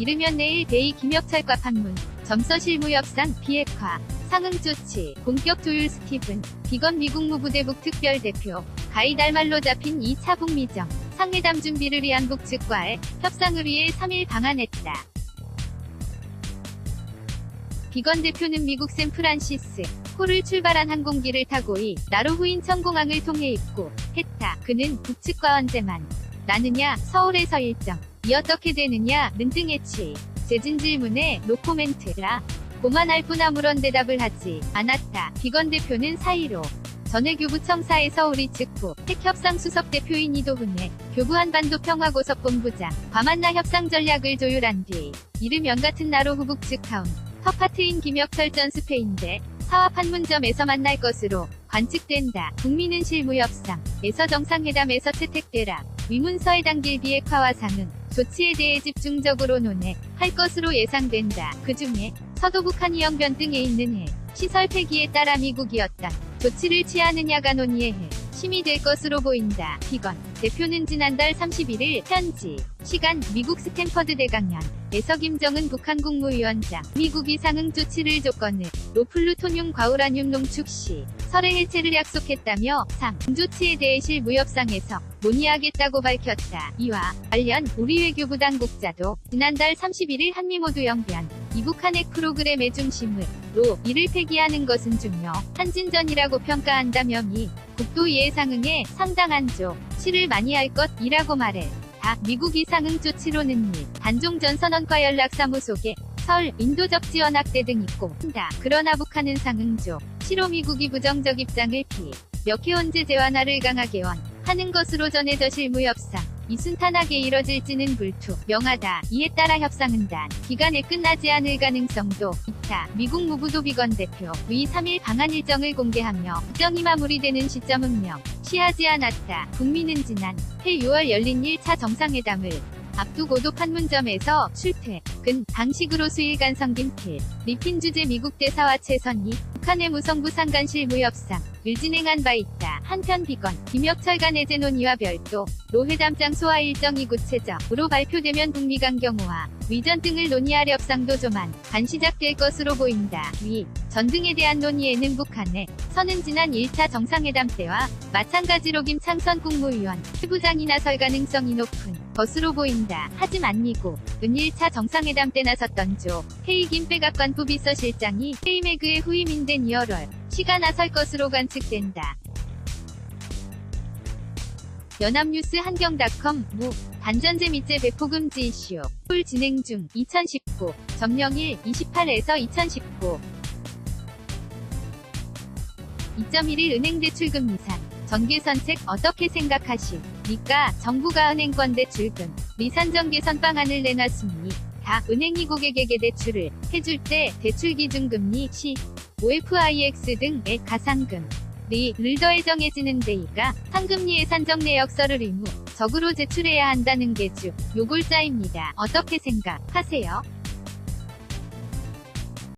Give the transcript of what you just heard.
이르면 내일 데이 김혁철과 판문, 점서 실무협상 비핵화, 상응 조치, 본격 조율 스티븐, 비건 미국 무부대북 특별대표, 가이 달말로 잡힌 2차 북미정, 상회담 준비를 위한 북 측과의 협상을 위해 3일 방한했다. 비건 대표는 미국 샌프란시스, 호를 출발한 항공기를 타고 이 나로 후인 천공항을 통해 입고 했다. 그는 북측과 언제만. 나느냐? 서울에서 일정 이 어떻게 되느냐 는 등의 취 재진 질문에 노코멘트라 고만할 뿐 아무런 대답을 하지 않았다. 비건 대표는 사이로 전해 교부 청사의 서울이 측부 핵협상 수석 대표인 이도훈의 교부 한반도 평화고섭본부장 과만나 협상 전략을 조율한 뒤 이르면 같은 나로 후북 측 타운 텃파트인 김혁철 전 스페인 대 사와 판문점에서 만날 것으로 관측된다. 북미는 실무협상에서 정상회담에서 채택되라. 위문서에 담길 비핵화와 상응, 조치에 대해 집중적으로 논의할 것으로 예상된다. 그 중에 서도 북한 이 영변 등에 있는 해 시설 폐기에 따라 미국이 어떤 조치를 취하느냐가 논의의 해 심이 될 것으로 보인다. 비건 대표는 지난달 31일 현지 시간 미국 스탠퍼드 대강연에서 김정은 북한 국무위원장 미국이 상응 조치를 조건으로 플루토늄 과우라늄 농축 시 설의 해체를 약속했다며 상 조치에 대해 실무협상에서 논의하겠다고 밝혔다. 이와 관련 우리 외교부 당국자도 지난달 31일 한미 모두 영변 이북한 핵 프로그램의 중심으로 이를 폐기하는 것은 중요. 한진전이라고 평가한다며 미 국도 예상응에 상당한 조치를 많이 할 것이라고 말해. 다 미국이 상응 조치로는 일 단종전 선언과 연락사무소계 설 인도 적 지원 확대 등 있고 다 그러나 북한은 상응조 시로 미국이 부정적 입장을 피몇 해온 제재 완화를 강하게 원하는 것으로 전해져 실무협상 이 순탄하게 이뤄질지는 불투 명하다. 이에 따라 협상은 단 기간에 끝나지 않을 가능성도 있다. 미국 무부도 비건 대표 위 3일 방한 일정을 공개하며 일정이 마무리되는 시점은 명시하지 않았다. 북미는 지난 해 6월 열린 1차 정상회담을 앞두고도 판문점에서 출퇴 근 방식으로 수일간 성김필 리핀 주재 미국 대사와 최선희 북한의 무성부 상간 실 무협상 을 진행한 바 있다. 한편 비건 김혁철 간 해제 논의와 별도 로회담 장소와 일정이 구체적으로 발표되면 북미 간 경우와 위전 등을 논의할 협상도 조만 간 시작될 것으로 보인다. 위 전 등에 대한 논의에는 북한의 선은 지난 1차 정상회담 때와 마찬가지로 김창선 국무위원 부장이 나설 가능성이 높은 것으로 보인다. 하지만 미국 은 1차 정상회담 때 나섰던 조 헤이 김백악관 부 비서실장이 헤이메그의 후임인 된 2월월 시가 나설 것으로 관측된다. 연합뉴스 한경닷컴 무. 반전제 미제 배포 금지 이슈. 홀 진행 중. 2019 점령일 28에서 2019 2.1일 은행 대출금 미산. 전개선책 어떻게 생각하십니까? 정부가 은행권 대출금. 미산정 개선 방안을 내놨으니 다 은행이 고객에게 대출을 해줄 때 대출 기준금리 시. OFIX 등의 가상금 를 더해 정해지는 데이가 상금리의 산정 내역서를 의무 적으로 제출해야 한다는 게 주 요골자입니다. 어떻게 생각하세요?